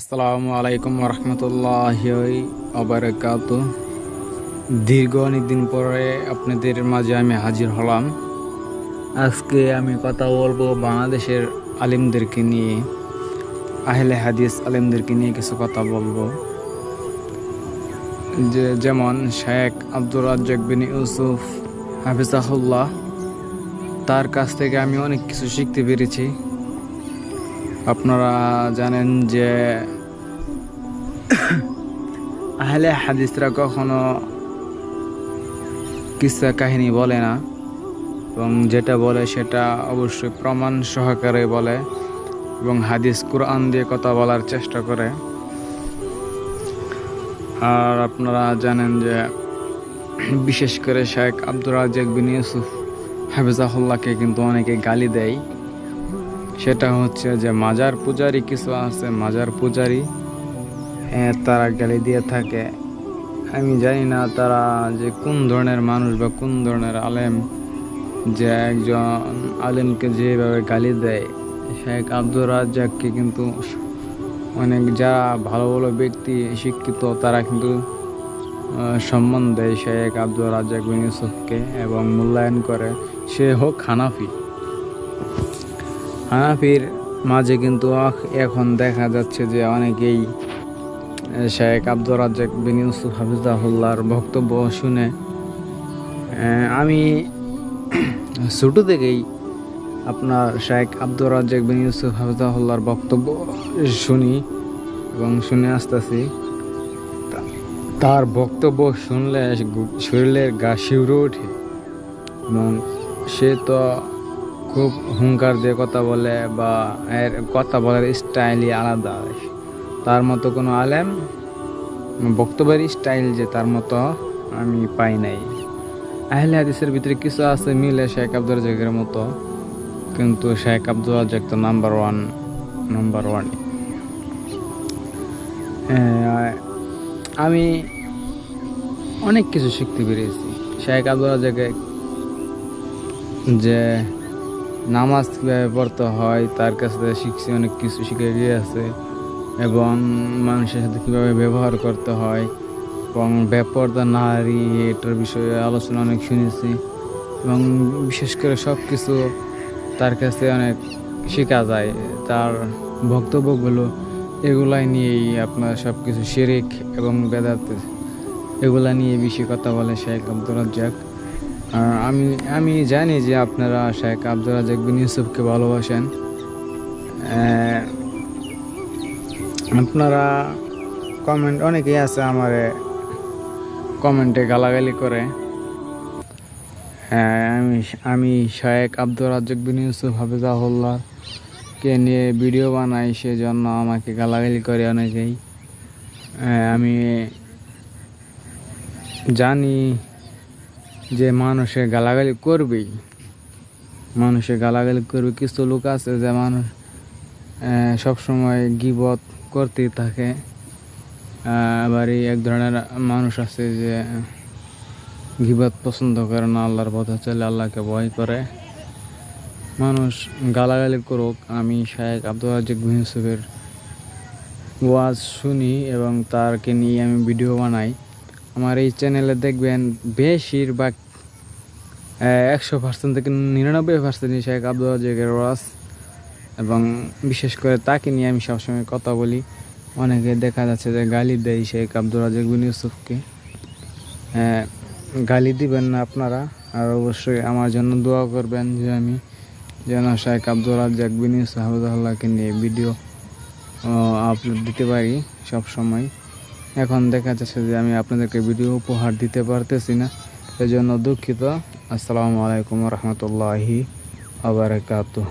আসসালামু আলাইকুম রহমতুল্লাহ আবরকাত দীর্ঘ অনেকদিন পরে আপনাদের মাঝে আমি হাজির হলাম। আজকে আমি কথা বলব বাংলাদেশের আলিমদেরকে নিয়ে, আহলে হাদিস আলিমদেরকে নিয়ে কিছু কথা বলব। যে যেমন শেখ আব্দুর রাজ্জাক বিন ইউসুফ হাফিজাহুল্লাহ, তার কাছ থেকে আমি অনেক কিছু শিখতে পেরেছি। আপনারা জানেন যে আহলে হাদিসরা কখনো কিসা কাহিনী বলে না, এবং যেটা বলে সেটা অবশ্যই প্রমাণ সহকারে বলে এবং হাদিস কোরআন দিয়ে কথা বলার চেষ্টা করে। আর আপনারা জানেন যে বিশেষ করে শেখ আব্দুর রাজ্জাক বিন ইউসুফ হাফিজাহুল্লাহকে কিন্তু অনেকে গালি দেয়। সেটা হচ্ছে যে মাজার পূজারি কিছু আছে, মাজার পূজারি তারা গালি দিয়ে থাকে। আমি জানি না তারা যে কোন ধরনের মানুষ বা কোন ধরনের আলেম, যে একজন আলেমকে যেভাবে গালি দেয়। শেখ আব্দুর রাজ্জাককে কিন্তু অনেক, যারা ভালো ভালো ব্যক্তি, শিক্ষিত, তারা কিন্তু সম্মান দেয় শেখ আব্দুর রাজ্জাক ইউসুফকে এবং মূল্যায়ন করে। সে হোক হানাফি। হানাফির মাঝে কিন্তু এখন দেখা যাচ্ছে যে অনেকেই শেখ আব্দুর রাজ্জাক বিন ইউসুফ হাফিজাহুল্লাহর বক্তব্য শুনে আমি ছোটো থেকেই আপনার শেখ আব্দুর রাজ্জাক বিন ইউসুফ হাফিজাহুল্লাহর বক্তব্য শুনি এবং শুনে আসতেছি। তার বক্তব্য শুনলে শরীরের গা শিউরে ওঠে এবং সে তো খুব হুঙ্কার দিয়ে কথা বলে বা এর কথা বলার স্টাইলই আলাদা। তার মতো কোনো আলেম বক্তব্যের স্টাইল যে তার মতো আমি পাই নাই। আহলে হাদিসের ভিতরে কিছু আছে মিলে শেখ আব্দুল রাজাকের মতো, কিন্তু শেখ আব্দুল রাজাক তো নাম্বার ওয়ান নাম্বার ওয়ান আমি অনেক কিছু শিখতে পেরেছি। শেখ আব্দুল রাজাকে যে নামাজ কীভাবে পড়তে হয়, তার কাছ থেকে শিখছি, অনেক কিছু শিখে গিয়েছে এবং মানুষের সাথে কীভাবে ব্যবহার করতে হয় এবং বেপর্দা নারী, এটার বিষয়ে আলোচনা অনেক শুনেছি এবং বিশেষ করে সব কিছু তার কাছে অনেক শেখা যায়। তার বক্তব্যগুলো এগুলাই নিয়েই আপনার সব কিছু শিরিক এবং বেদাত এগুলা নিয়ে বেশি কথা বলে শেখ আব্দুর রাজ্জাক। আমি আমি জানি যে আপনারা শেখ আব্দুল রাজাক বিন ইউসুফকে ভালোবাসেন। আপনারা কমেন্ট অনেকেই আছে আমার কমেন্টে গালাগালি করে। হ্যাঁ আমি আমি শেখ আব্দুল রাজাক বিন ইউসুফ হাফিজাহুল্লাহ কে নিয়ে ভিডিও বানাই, সেজন্য আমাকে গালাগালি করে অনেকেই। আমি জানি যে মানুষে গালাগালি করবেই মানুষে গালাগালি করবে, কিছু লোক আছে যে মানুষ সবসময় গিবত করতেই থাকে। আবার এই এক ধরনের মানুষ আছে যে গিবত পছন্দ করে না, আল্লাহর পথে চলে, আল্লাহকে ভয় করে। মানুষ গালাগালি করুক, আমি শায়েক আব্দুল রাজিক বিন ওয়াজ শুনি এবং তারকে নিয়ে আমি ভিডিও বানাই। আমার এই চ্যানেলে দেখবেন বেশিরভাগ একশো পার্সেন্ট থেকে নিরানব্বই পার্সেন্ট শেখ আব্দুল রাজাকের ওয়াজ এবং বিশেষ করে তাকে নিয়ে আমি সবসময় কথা বলি। অনেকে দেখা যাচ্ছে যে গালি দেয় শেখ আব্দুল রাজাক বিন ইউসুফকে। গালি দিবেন না আপনারা, আর অবশ্যই আমার জন্য দোয়া করবেন যে আমি যেন শেখ আব্দুল রাজাক বিন ইউসুফ হাফিজাহুল্লাহকে নিয়ে ভিডিও আপলোড দিতে পারি সব সময় এখন দেখা যাচ্ছে যে আমি আপনাদেরকে ভিডিও উপহার দিতে পারতেছি না। এজন্য দুঃখিত। আসসালামু আলাইকুম রহমতুল্লাহি আবরকাতুহ